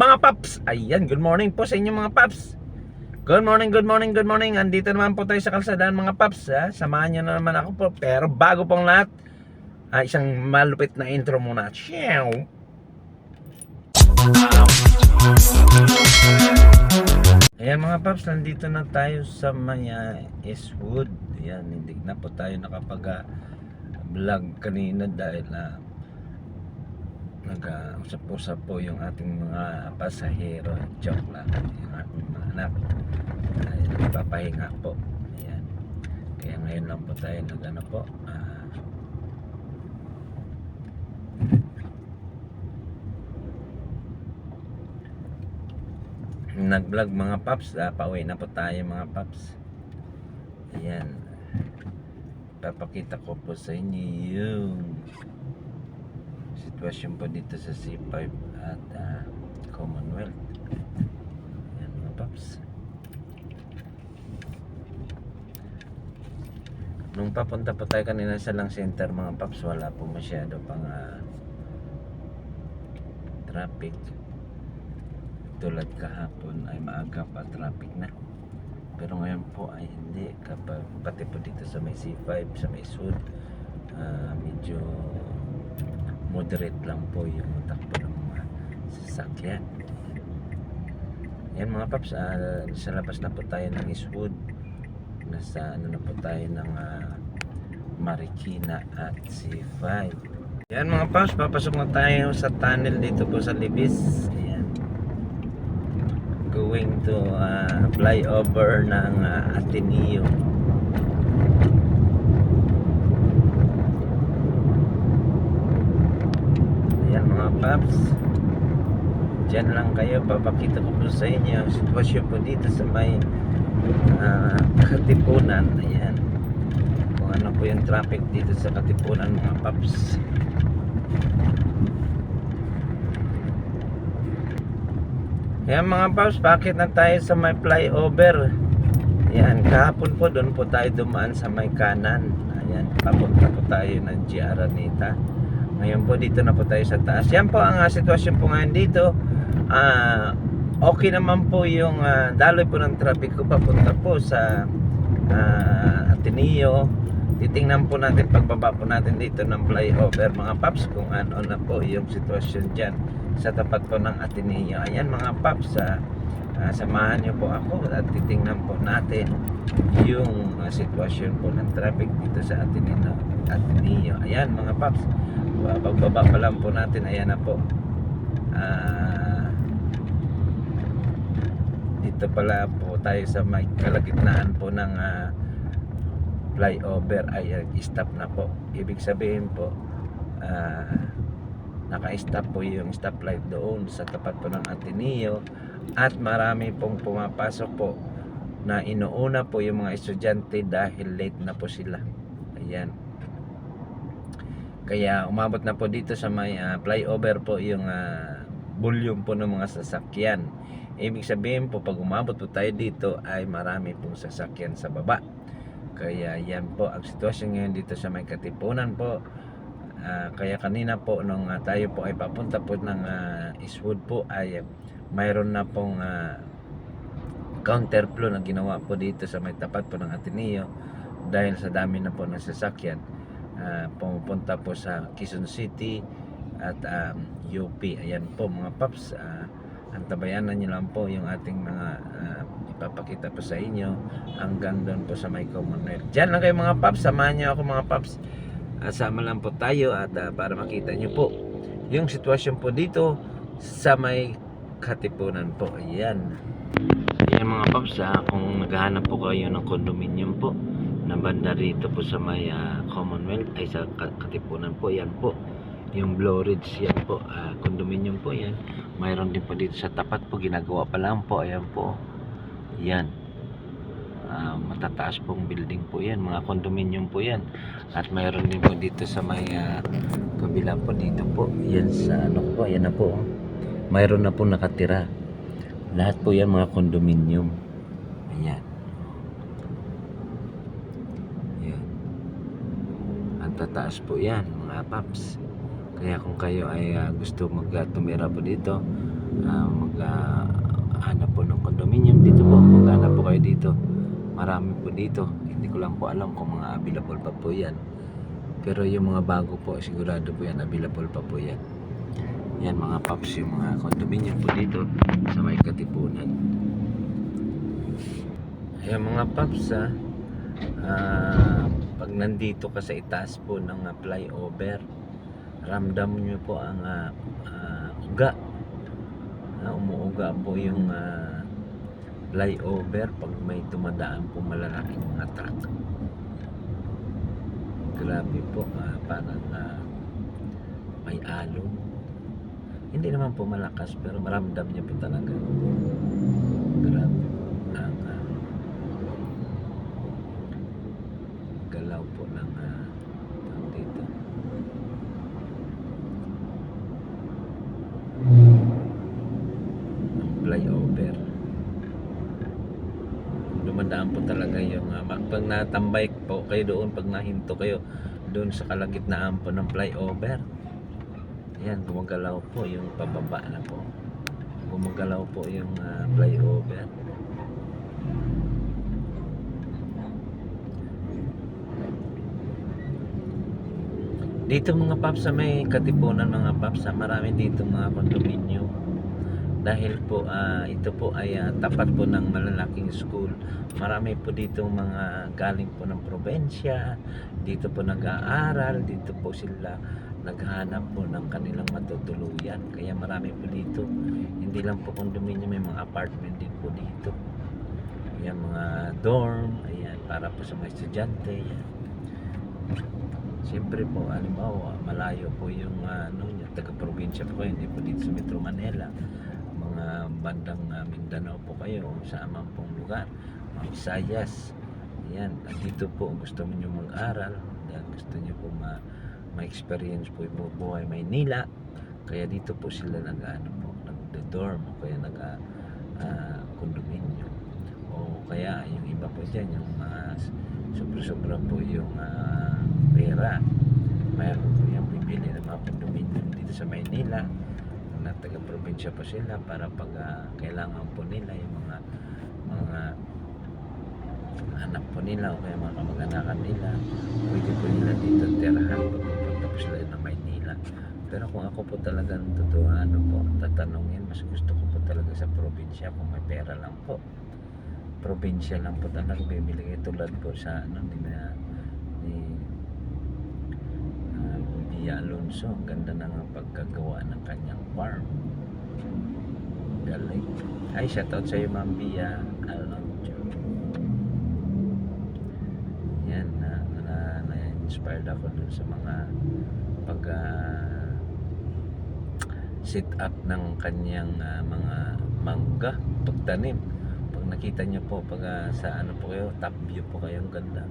Mga paps, ayan, good morning po sa inyo mga paps. Good morning, good morning, good morning. Andito naman po tayo sa kalsadaan mga paps. Ha? Samahan nyo na naman ako po. Pero bago pong lahat, ah, isang malupit na intro muna. Ciao! Ayan mga paps, nandito na tayo sa Maya Eastwood. Ayan, hindi na po tayo nakapag ah, vlog kanina dahil na nag-usap-usap po yung ating mga pasahero. Joke lang. Yung ating mga anak. Ay, nagpapahinga po. Ayan. Kaya ngayon lang po tayo nag ano po. ah, nag-vlog mga paps. Ah, pauwi na po tayo mga paps. Ayan. Papakita ko po sa inyo yung sitwasyon po dito sa C5 at ah, Commonwealth. Ayan mga paps. Nung papunta po tayo kanina sa lang center mga paps, wala po masyado pang ah, traffic. Tulad kahapon ay maaga pa traffic na. Pero ngayon po ay hindi. Kapag, pati po dito sa may C5, sa may Sud, ah, medyo moderate lang po yung takbo ng mga sasakyan. Yan mga paps, ah, sa labas na po tayo ng Eastwood. Nasa ano na po tayo ng ah, Marikina at C5. Yan mga paps, papasok na tayo sa tunnel dito po sa Libis. Ayan. Going to ah, flyover ng ah, Ateneo. Ayan mga paps. Diyan lang kayo. Papakita ko po sa inyo ang sitwasyon po dito sa may ah, Katipunan. Ayan. Kung ano po yung traffic dito sa Katipunan mga paps. Ayan mga paps, bakit na tayo sa may flyover? Ayan, kahapon po doon po tayo dumaan sa may kanan. Ayan, papunta po tayo ng GR Anita. Ngayon po dito na po tayo sa taas. Yan po ang ah, sitwasyon po ngayon dito. Ah, okay naman po yung ah, daloy po ng traffic ko papunta po sa ah, Ateneo. Titingnan po natin pagbaba po natin dito ng flyover mga paps kung ano na po yung sitwasyon dyan sa tapat po ng Ateneo. Ayan mga paps, ah, ah, samahan niyo po ako at titingnan po natin yung ah, sitwasyon po ng traffic dito sa Ateneo. Ateneo. Ayan mga paps, pagbaba pa lang po natin, ayan na po. Ah, dito pala po tayo sa may kalagitnaan po ng ah, flyover ay stop na po. Ibig sabihin po, ah, naka-stop po yung stoplight doon sa tapat po ng Ateneo at marami pong pumapasok po na inuuna po yung mga estudyante dahil late na po sila. Ayan. Kaya umabot na po dito sa may ah, flyover po yung ah, volume po ng mga sasakyan. Ibig sabihin po pag umabot po tayo dito ay marami pong sasakyan sa baba. Kaya yan po ang sitwasyon ngayon dito sa may katipunan po. Ah, kaya kanina po nung ah, tayo po ay papunta po ng ah, Eastwood po ay mayroon na pong ah, counterflow na ginawa po dito sa may tapat po ng Ateneo dahil sa dami na po ng sasakyan ah, pumupunta po sa Quezon City at um, UP ayan po mga paps ah, antabayanan nyo lang po yung ating mga ah, ipapakita po sa inyo. Hanggang doon po sa may Commonwealth dyan lang kayo mga paps. Samahan nyo ako mga paps. Asama lang po tayo at ah, para makita nyo po yung sitwasyon po dito sa may katipunan po. Ayan. Ayan mga paps, ah, kung naghahanap po kayo ng condominium po na banda rito po sa may ah, Commonwealth ay sa Ka- Katipunan po, yan po. Yung Blue Ridge yan po, ah, condominium po yan. Mayroon din po dito sa tapat po, ginagawa pa lang po, ayan po. Yan. Ah, matataas pong building po yan, mga condominium po yan. At mayroon din po dito sa may ah, kabila po dito po, yan sa ano po, yan na po. oh. Mayroon na po nakatira. Lahat po yan mga condominium. Ayan. Ayan. Ang tataas po yan mga paps. Kaya kung kayo ay ah, gusto mag ah, tumira po dito, ah, mag ah, hanap po ng condominium dito po maghanap po kayo dito. Marami po dito. Hindi ko lang po alam kung mga available pa po yan. Pero yung mga bago po sigurado po yan available pa po yan. Yan mga paps yung mga condominium po dito sa may katipunan. Ayan mga paps ah, ah, pag nandito ka sa itaas po ng ah, flyover ramdam nyo po ang ah, ah, uga. Ah, umuuga po yung ah, flyover pag may dumadaan po malalaking mga truck. Grabe po ah, parang ah, may alon. Hindi naman po malakas pero maramdam niya po talaga. Grabe po ang ah, galaw po ng ah, tawag dito ng flyover dumadaan po talaga yung uh, pag natambay po kayo doon pag nahinto kayo doon sa kalagitnaan po ng flyover yan gumagalaw po yung pababa na po. Gumagalaw po yung ah, flyover. Dito mga paps may katipunan mga paps sa marami dito mga kondominyo dahil po ah, ito po ay ah, tapat po ng malalaking school. Marami po dito mga galing po ng probensya dito po nag-aaral dito po sila naghahanap po ng kanilang matutuluyan. Kaya marami po dito. Hindi lang po condominium may mga apartment din po dito. Yan mga dorm ayan para po sa mga estudyante yan Siyempre po, halimbawa, malayo po yung ah, ano, taga-probinsya po hindi po dito sa Metro Manila. Bandang ah, Mindanao po kayo, sa amang pong lugar, mga Visayas. Yan, at dito po gusto niyo mag-aral, dahil gusto niyo po ma ma-experience po yung buhay Maynila. Kaya dito po sila nag-ano po, nag-dorm o kaya nag ah, condominium. O kaya yung iba po dyan, yung mga sobra-sobra po yung ah, pera. Mayroon po yung bibili ng mga condominium dito sa Maynila na taga-probinsya po sila para pag ah, kailangan po nila yung mga mga anak po nila o kaya mga kamag-anakan nila pwede po nila dito tirahan pag po sila ng Maynila. Pero kung ako po talagang totoo ano po tatanungin mas gusto ko po talaga sa probinsya kung may pera lang po. Probinsya lang po talaga bibili tulad po sa ano ni na ni Bia Alonso. Ang ganda na ng pagkagawa ng kanyang farm. Galing. Ay shoutout sa iyo ma'am Bia Alonso. Yan na, na, na inspired ako dun sa mga pag ah, sit up ng kanyang ah, mga mangga pagtanim. Pag nakita niyo po pag ah, sa ano po kayo top view po kayo ang ganda.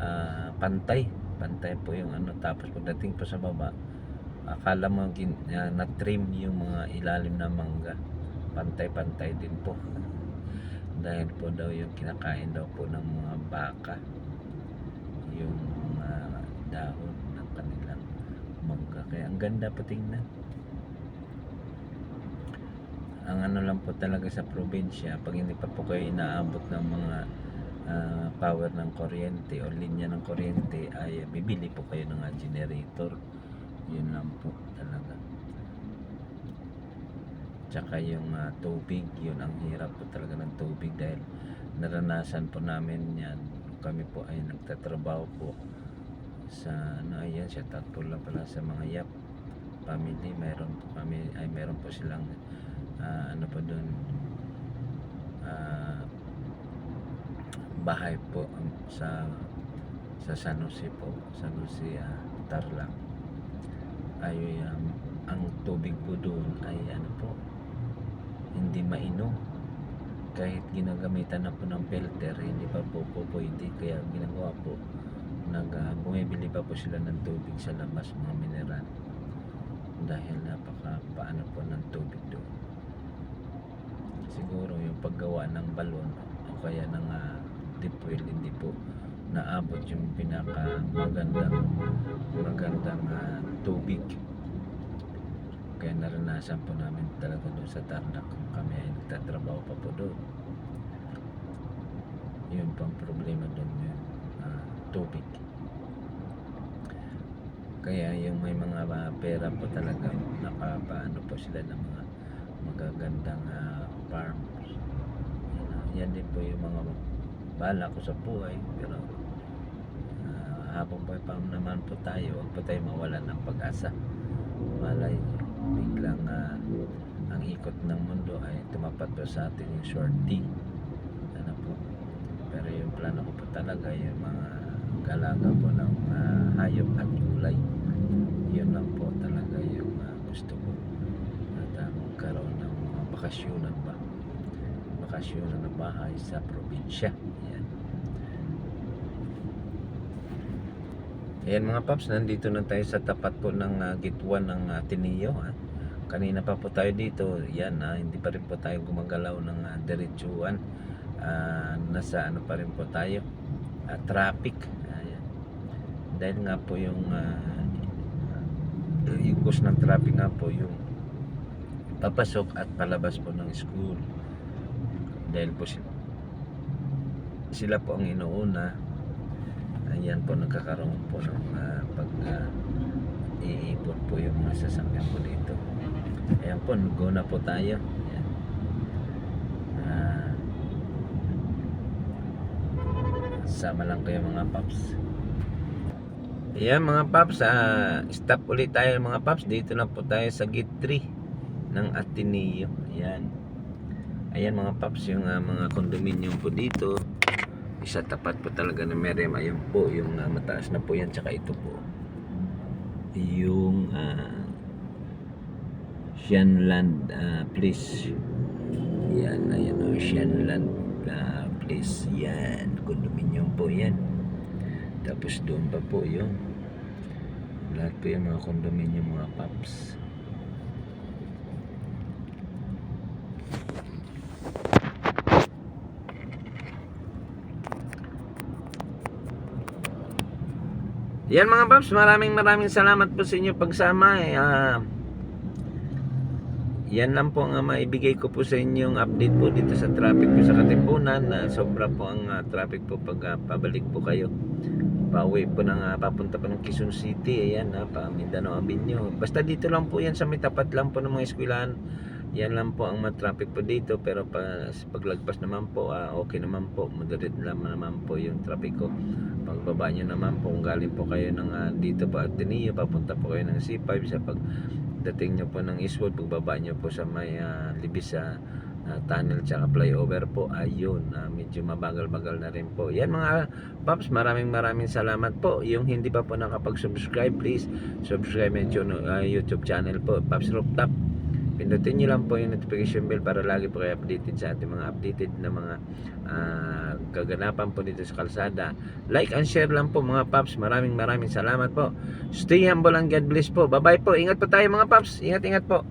Ah, pantay pantay po yung ano tapos pagdating po sa baba akala mo gin, ah, na-trim yung mga ilalim na mangga. Pantay-pantay din po. Dahil po daw yung kinakain daw po ng mga baka yung mga dahon ng kanilang mangga. Kaya ang ganda po tingnan. Ang ano lang po talaga sa probinsya pag hindi pa po kayo inaabot ng mga power ng kuryente o linya ng kuryente ay bibili po kayo ng generator. Yun lang po talaga. Tsaka yung ah, tubig yun ang hirap po talaga ng tubig dahil naranasan po namin yan. Kami po ay nagtatrabaho po sa ano ayan siya po lang pala sa mga yap family. Mayroon po kami ay mayroon po silang ah, ano po doon ah, bahay po um, sa sa San Jose po San Jose ah, Tarlac. Ay um, ang tubig po doon ay ano po hindi mainom. Kahit ginagamitan na po ng filter hindi pa po po pwede. Kaya ginagawa po nag ah, bumibili pa po sila ng tubig sa labas mga mineral. Dahil napaka paano po ng tubig doon. Siguro yung paggawa ng balon o kaya ng uh, deep well hindi po naabot yung pinaka magandang magandang ah, tubig Kaya naranasan po namin talaga doon sa Tarlac kung kami ay nagtatrabaho pa po doon. Yun pang problema doon yung ah, tubig. Kaya yung may mga ah, pera po talaga nakapaano po sila ng mga magagandang ah, farms. Yan, yan din po yung mga bala ko sa buhay pero ah, habang buhay pa naman po tayo huwag po tayo mawalan ng pag-asa. Malay biglang ah, ang ikot ng mundo ay tumapat po sa atin yung shorting ano po? Pero yung plano ko po talaga yung mga galaga po ng ah, hayop at gulay. Yun lang po talaga yung ah, gusto ko. At ah, magkaroon ng mga bakasyonan ba bakasyonan na bahay sa probinsya yan Ayan mga paps, nandito na tayo sa tapat po ng uh, gitwan ng Ateneo. Ha? Kanina pa po tayo dito, yan ha, hindi pa rin po tayo gumagalaw ng uh, diretsuan. Ah, nasa ano pa rin po tayo, ah, traffic. Ayan. Dahil nga po yung uh, yung cause ng traffic nga po yung papasok at palabas po ng school. Dahil po sila, sila po ang inuuna. Ayan po nagkakaroon po ng ah, pag ah, iipot po yung mga sasakyan po dito. Ayan po go na po tayo. Ayan. Ah, sama lang kayo mga paps. Ayan mga paps ah, stop ulit tayo mga paps. Dito na po tayo sa gate 3 ng Ateneo. Ayan ayan mga paps yung ah, mga condominium po dito. Isa tapat po talaga ng Meriam ayun po yung ah, mataas na po yan tsaka ito po. Yung uh, Shanland uh, place. Yan ayan o Shanland uh, place. Yan condominium po yan. Tapos doon pa po yung lahat po yung mga condominium mga paps Yan mga paps, maraming maraming salamat po sa inyo pagsama. Eh, ah, yan lang po ang ah, maibigay ko po sa inyong update po dito sa traffic po sa Katipunan. na sobra po ang ah, traffic po pag ah, pabalik po kayo. Pauwi po ng ah, papunta po ng Quezon City. Ayan, ah, pa Mindanao Avenue. Basta dito lang po yan sa may tapat lang po ng mga eskwelahan. Yan lang po ang ma-traffic po dito pero pa, paglagpas naman po ah, okay naman po. Moderate naman naman po yung traffic ko. Pagbaba nyo naman po kung galing po kayo ng ah, dito pa Ateneo papunta po kayo ng C5 sa pagdating nyo po ng Eastwood pagbaba nyo po sa may ah, libis sa ah, tunnel tsaka flyover po. Ayun ah, medyo mabagal-bagal na rin po. Yan mga paps maraming maraming salamat po. Yung hindi pa po nakapag-subscribe please subscribe my ah, YouTube channel po. Paps Rooftop pindutin nyo lang po yung notification bell para lagi po kayo updated sa ating mga updated na mga ah, kaganapan po dito sa kalsada. Like and share lang po mga paps. Maraming maraming salamat po. Stay humble and God bless po. Bye bye po. Ingat po tayo mga paps. Ingat ingat po